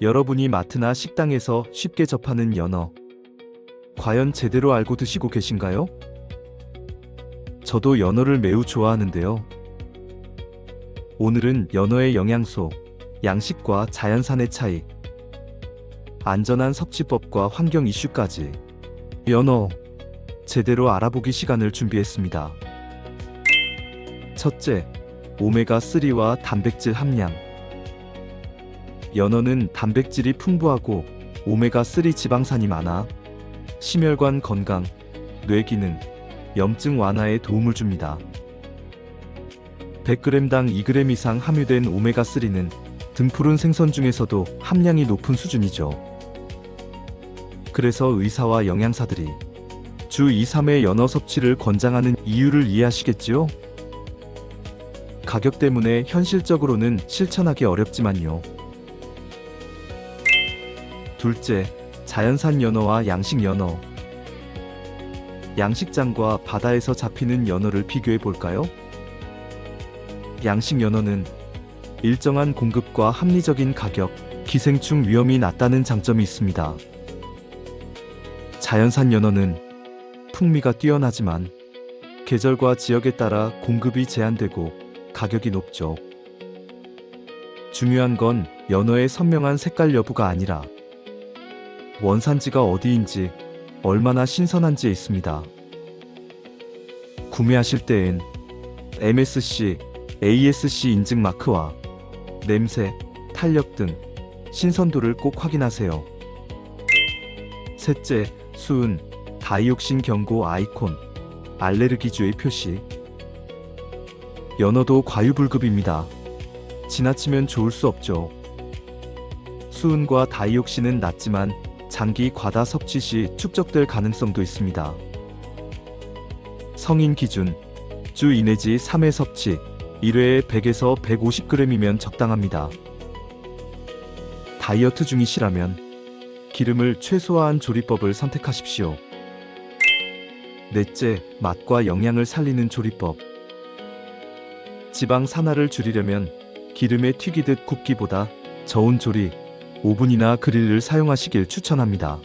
여러분이 마트나 식당에서 쉽게 접하는 연어. 과연 제대로 알고 드시고 계신가요? 저도 연어를 매우 좋아하는데요. 오늘은 연어의 영양소, 양식과 자연산의 차이, 안전한 섭취법과 환경 이슈까지 연어 제대로 알아보기 시간을 준비했습니다. 첫째, 오메가3와 단백질 함량. 연어는 단백질이 풍부하고 오메가3 지방산이 많아 심혈관 건강, 뇌 기능, 염증 완화에 도움을 줍니다. 100g당 2g 이상 함유된 오메가3는 등푸른 생선 중에서도 함량이 높은 수준이죠. 그래서 의사와 영양사들이 주 2, 3회 연어 섭취를 권장하는 이유를 이해하시겠지요? 가격 때문에 현실적으로는 실천하기 어렵지만요. 둘째, 자연산 연어와 양식 연어. 양식장과 바다에서 잡히는 연어를 비교해 볼까요? 양식 연어는 일정한 공급과 합리적인 가격, 기생충 위험이 낮다는 장점이 있습니다. 자연산 연어는 풍미가 뛰어나지만 계절과 지역에 따라 공급이 제한되고 가격이 높죠. 중요한 건 연어의 선명한 색깔 여부가 아니라 원산지가 어디인지 얼마나 신선한지에 있습니다. 구매하실 때엔 MSC, ASC 인증 마크와 냄새, 탄력 등 신선도를 꼭 확인하세요. 셋째, 수은, 다이옥신 경고 아이콘, 알레르기주의 표시. 연어도 과유불급입니다. 지나치면 좋을 수 없죠. 수은과 다이옥신은 낮지만 장기 과다 섭취 시 축적될 가능성도 있습니다. 성인 기준 주 2 내지 3회 섭취 1회에 100에서 150g이면 적당합니다. 다이어트 중이시라면 기름을 최소화한 조리법을 선택하십시오. 넷째, 맛과 영양을 살리는 조리법. 지방 산화를 줄이려면 기름에 튀기듯 굽기보다 저온 조리, 오븐이나 그릴을 사용하시길 추천합니다.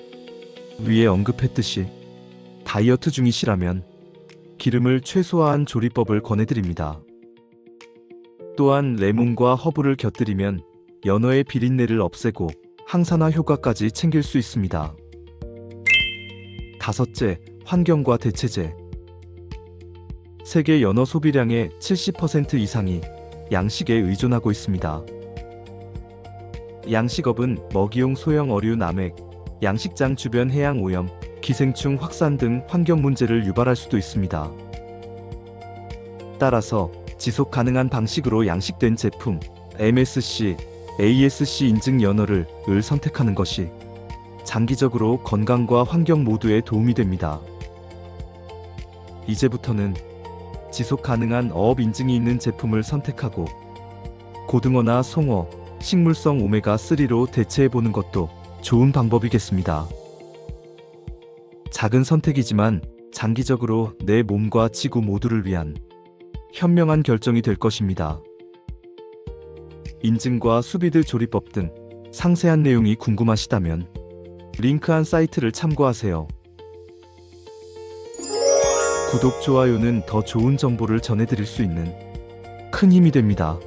위에 언급했듯이 다이어트 중이시라면 기름을 최소화한 조리법을 권해드립니다. 또한 레몬과 허브를 곁들이면 연어의 비린내를 없애고 항산화 효과까지 챙길 수 있습니다. 다섯째, 환경과 대체제. 세계 연어 소비량의 70% 이상이 양식에 의존하고 있습니다. 양식업은 먹이용 소형 어류 남획, 양식장 주변 해양 오염, 기생충 확산 등 환경 문제를 유발할 수도 있습니다. 따라서 지속 가능한 방식으로 양식된 제품, MSC, ASC 인증 연어를 을 선택하는 것이 장기적으로 건강과 환경 모두에 도움이 됩니다. 이제부터는 지속 가능한 어업 인증이 있는 제품을 선택하고 고등어나 송어, 식물성 오메가3로 대체해 보는 것도 좋은 방법이겠습니다. 작은 선택이지만 장기적으로 내 몸과 지구 모두를 위한 현명한 결정이 될 것입니다. 인증과 수비드 조리법 등 상세한 내용이 궁금하시다면 링크한 사이트를 참고하세요. 구독, 좋아요는 더 좋은 정보를 전해드릴 수 있는 큰 힘이 됩니다.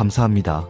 감사합니다.